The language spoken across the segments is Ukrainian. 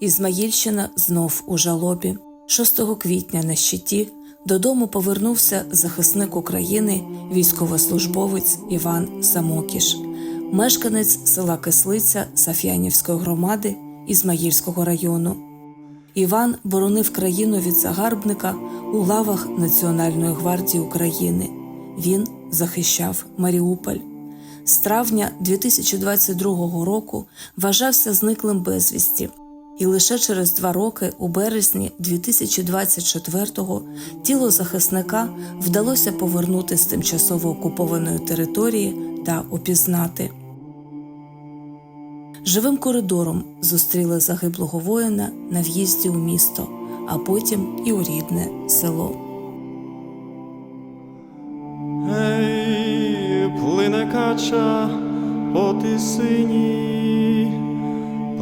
Ізмаїльщина знов у жалобі. 6 квітня на щиті додому повернувся захисник України, військовослужбовець Іван Самокіш, мешканець села Кислиця Саф'янівської громади Ізмаїльського району. Іван боронив країну від загарбника у лавах Національної гвардії України. Він захищав Маріуполь. З травня 2022 року вважався зниклим безвісті, і лише через два роки, у березні 2024-го, тіло захисника вдалося повернути з тимчасово окупованої території та опізнати. Живим коридором зустріли загиблого воїна на в'їзді у місто, а потім і у рідне село. Ей, плине кача по тисині,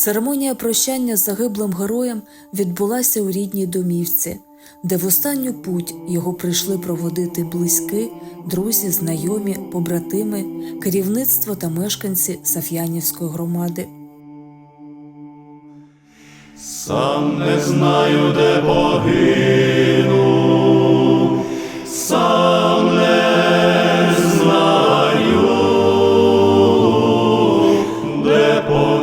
Церемонія прощання з загиблим героєм відбулася у рідній домівці, де в останню путь його прийшли проводити близькі, друзі, знайомі, побратими, керівництво та мешканці Саф'янівської громади. Сам не знаю, де погину, сам не знаю, де погину.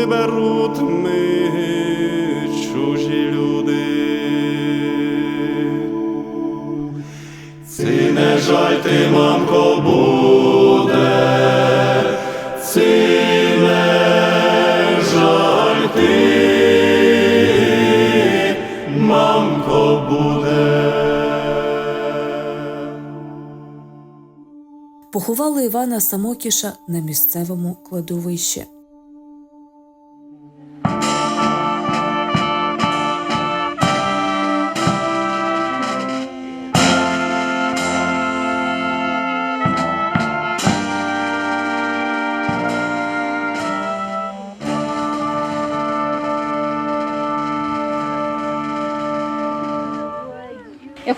Виберуть ми чужі люди. Ці не жаль ти, мамко, буде, ці не жаль ти, мамко, буде. Поховали Івана Самокіша на місцевому кладовищі.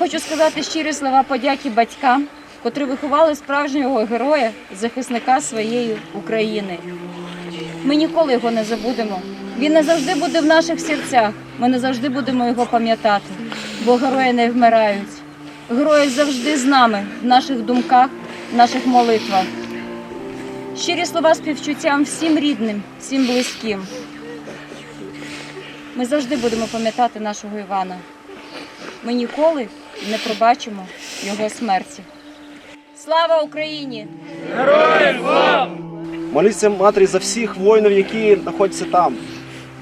Хочу сказати щирі слова подяки батькам, котрі виховали справжнього героя, захисника своєї України. Ми ніколи його не забудемо. Він не завжди буде в наших серцях. Ми не завжди будемо його пам'ятати, бо герої не вмирають. Герої завжди з нами, в наших думках, в наших молитвах. Щирі слова співчуттям всім рідним, всім близьким. Ми завжди будемо пам'ятати нашого Івана. Ми ніколи не пробачимо його смерті. Слава Україні! Моліться матері за всіх воїнів, які знаходяться там.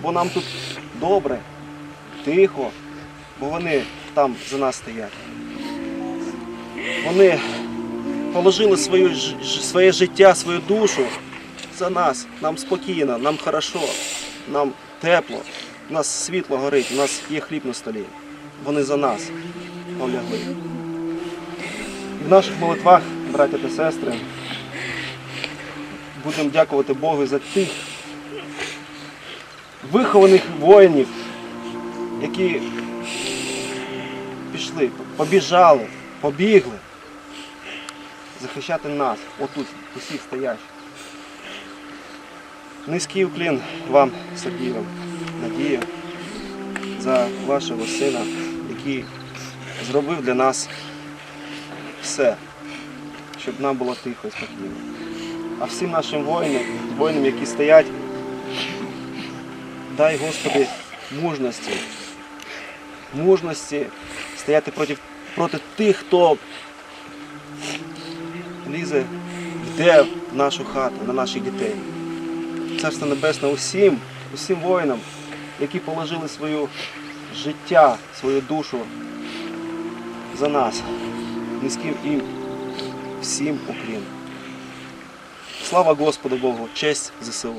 Бо нам тут добре, тихо, бо вони там за нас стоять. Вони положили свою, своє життя, свою душу за нас. Нам спокійно, нам хорошо, нам тепло, у нас світло горить, у нас є хліб на столі. Вони за нас полягли. І в наших молитвах, браття та сестри, будемо дякувати Богу за тих вихованих воїнів, які пішли, побіжали, побігли захищати нас, отут, усіх стоящих. Низький уклін вам, Сергію, Надію, за вашого сина, який зробив для нас все, щоб нам було тихо і спокійно. А всім нашим воїнам, воїнам, які стоять, дай Господи мужності. Мужності стояти проти, проти тих, хто лізе, йде в нашу хату, на наших дітей. Царство Небесне усім, усім воїнам, які положили своє життя, свою душу за нас. Низьким їм всім уклін. Слава Господу Богу, честь ЗСУ.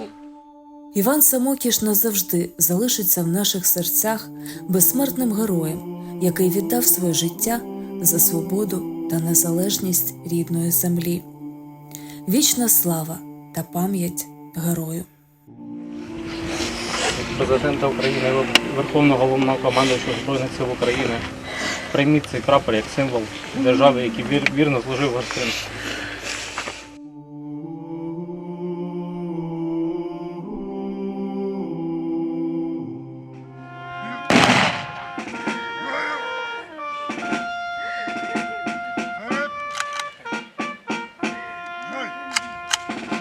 Іван Самокіш назавжди залишиться в наших серцях безсмертним героєм, який віддав своє життя за свободу та незалежність рідної землі. Вічна слава та пам'ять герою. президента України, Верховного головнокомандуючого Збройних сил України. Прийміть цей прапор як символ держави, який вір- вірно служив гостинству. Ей,